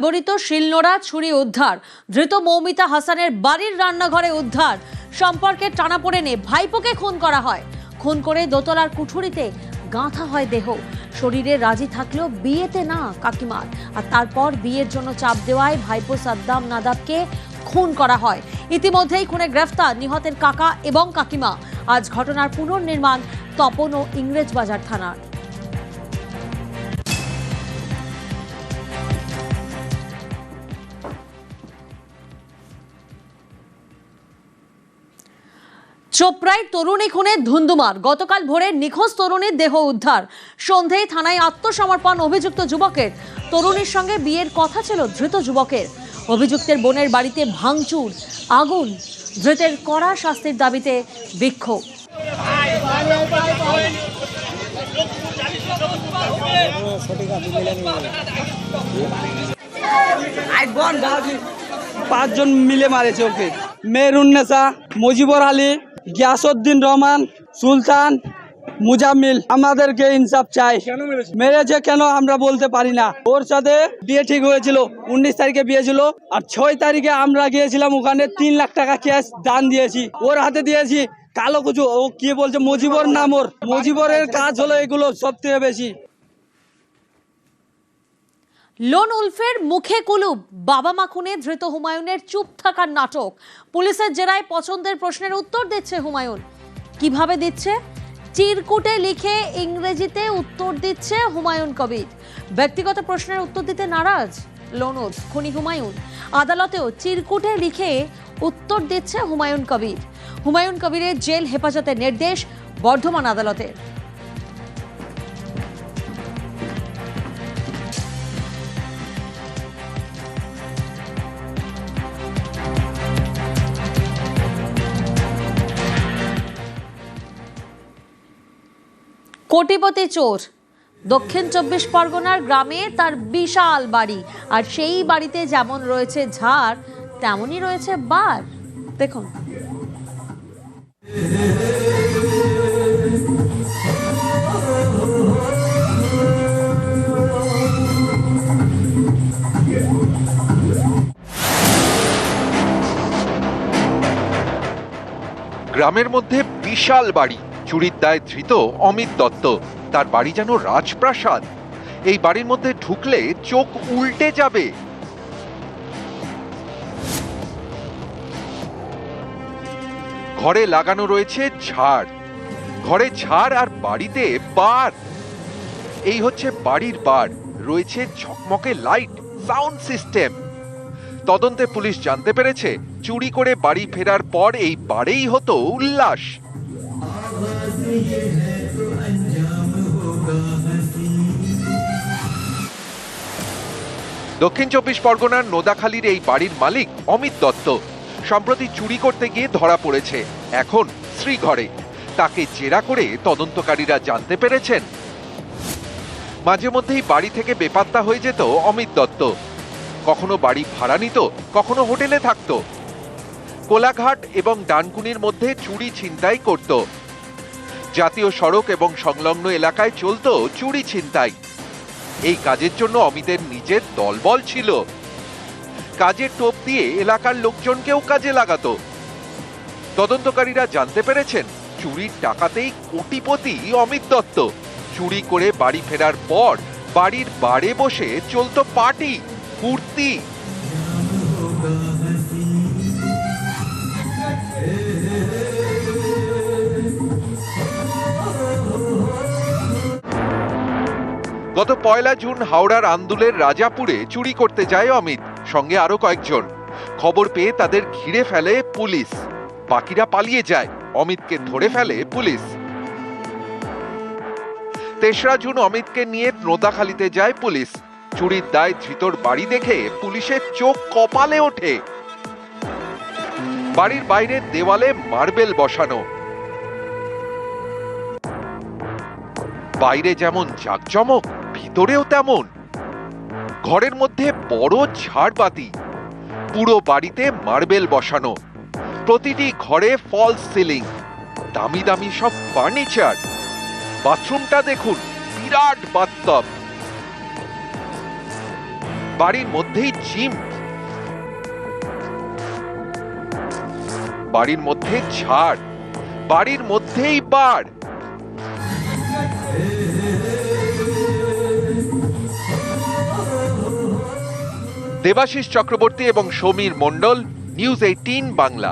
ব্যবহৃত শিলনোড়া ছুরি উদ্ধার। ধৃত মৌমিতা হাসানের বাড়ির রান্নাঘরে উদ্ধার। সম্পর্কে টানাপোড়েনে ভাইপোকে খুন করা হয়। খুন করে দোতলার কুঠুরিতে গাঁথা হয় দেহ। শরীরে রাজি থাকলেও বিয়েতে না, কাকিমার। আর তারপর বিয়ের জন্য চাপ দেওয়ায় ভাইপো সাদ্দাম নাদাবকে খুন করা হয়। ইতিমধ্যেই খুনে গ্রেফতার নিহতের কাকা এবং কাকিমা। আজ ঘটনার পুনর্নির্মাণ তপন ও ইংরেজ বাজার থানার। চোপড়ায় তরুণী খুনে ধুন্ধুমার গতকাল ভোরে নিখোঁজ তরুণীর দেহ উদ্ধার। সন্ধেয় থানায় আত্মসমর্পণ অভিযুক্ত যুবকের। তরুণীর সঙ্গে বিয়ের কথা ছিল ধৃত যুবকের। অভিযুক্তের বোনের বাড়িতে ভাঙচুর, আগুন, ধৃতের কড়া শাস্তির দাবিতে বিক্ষোভ। পাঁচজন মিলে মারেছে ওকে। মেহরুন্নেসা মুজিবর আলী গিয়াসউদ্দিন রহমান সুলতান মুজাম্মিল। আমাদেরকে ইনসাফ চাই। মেরেছে? কেন আমরা বলতে পারি না। ওর সাথে বিয়ে ঠিক হয়েছিল উনিশ তারিখে বিয়ে ছিল আর ছয় তারিখে আমরা গিয়েছিলাম ওখানে তিন লাখ টাকা ক্যাশ দান দিয়েছি। ওর হাতে দিয়েছি কালো কুচু। ও কি বলছে? মজিবর নাম ওর। মজিবরের কাজ হলো এগুলো সব থেকে বেশি। লোন উলফের মুখে কুলুপ। বাবা মা খুনে ধৃত হুমায়ুনের চুপ থাকার নাটক। পুলিশের জেরায় পছন্দের প্রশ্নের উত্তর দিচ্ছে হুমায়ুন। কীভাবে দিচ্ছে? চিরকুটে লিখে ইংরেজিতে উত্তর দিচ্ছে হুমায়ুন কবির। ব্যক্তিগত প্রশ্নের উত্তর দিতে নারাজ লোনুদ খুনি হুমায়ুন। আদালতেও চিরকুটে লিখে উত্তর দিচ্ছে হুমায়ুন কবির। হুমায়ুন কবিরের জেল হেফাজতের নির্দেশ বর্ধমান আদালতের। কোটিপতি চোর। দক্ষিণ চব্বিশ পরগনার গ্রামে তার বিশাল বাড়ি। আর সেই বাড়িতে যেমন রয়েছে ঝাড়, তেমনই রয়েছে বার। দেখুন। গ্রামের মধ্যে বিশাল বাড়ি। চুরির দায় ধৃত অমিত দত্ত। তার বাড়ি যেন রাজপ্রাসাদ। এই বাড়ির মধ্যে ঢুকলে চোখ উল্টে যাবে। ঘরে লাগানো রয়েছে ঝাড়। ঘরে ঝাড় আর বাড়িতে বার। এই হচ্ছে বাড়ির বার। রয়েছে ঝকমকে লাইট, সাউন্ড সিস্টেম। তদন্তে পুলিশ জানতে পেরেছে, চুরি করে বাড়ি ফেরার পর এই বাড়েই হতো উল্লাস। দক্ষিণ চব্বিশ পরগনার নোদাখালীর এই বাড়ির মালিক অমিত দত্ত। সম্প্রতি চুরি করতে গিয়ে ধরা পড়েছে। এখন শ্রীঘরে তাকে জেরা করে তদন্তকারীরা জানতে পেরেছেন। মাঝে মধ্যেই বাড়ি থেকে বেপাত্তা হয়ে যেত অমিত দত্ত। কখনো বাড়ি ভাড়া নিত, কখনো হোটেলে থাকত। কোলাঘাট এবং ডানকুনির মধ্যে চুরি ছিনতাই করত। জাতীয় সড়ক এবং সংলগ্ন এলাকায় চলতো চুরি ছিনতাই। এই কাজের জন্য অমিতের নিজের দলবল ছিল। কাজের টোপ দিয়ে এলাকার লোকজনকেও কাজে লাগাতো। তদন্তকারীরা জানতে পেরেছেন, চুরির টাকাতেই কোটিপতি অমিত দত্ত। চুরি করে বাড়ি ফেরার পর বাড়ির বাড়ে বসে চলতো পার্টি ফুর্তি গত পয়লা জুন হাওড়ার আন্দুলের রাজাপুরে চুরি করতে যায় অমিত, সঙ্গে আরও কয়েকজন। খবর পেয়ে তাদের ঘিরে ফেলে পুলিশ। বাকিরা পালিয়ে যায়, অমিতকে ধরে ফেলে পুলিশ। তেসরা জুন অমিতকে নিয়ে নোদাখালীতে যায় পুলিশ। চুরির দায় ধৃতর বাড়ি দেখে পুলিশের চোখ কপালে ওঠে। বাড়ির বাইরে দেওয়ালে মার্বেল বসানো। বাইরে যেমন জাকজমক ভিতরেও তেমন। ঘরের মধ্যে বড় ঝাড়বাতি পুরো বাড়িতে মার্বেল বসানো, প্রতিটি ঘরে ফল সিলিং, দামি দামি সব ফার্নিচার। বাথরুমটা দেখুন, বিরাট বাথটব। বাড়ির মধ্যেই জিম। বাড়ির মধ্যে ঝাড়। বাড়ির মধ্যেই বাড় দেবাশিস চক্রবর্তী এবং সমীর মণ্ডল নিউজ এইটিন বাংলা।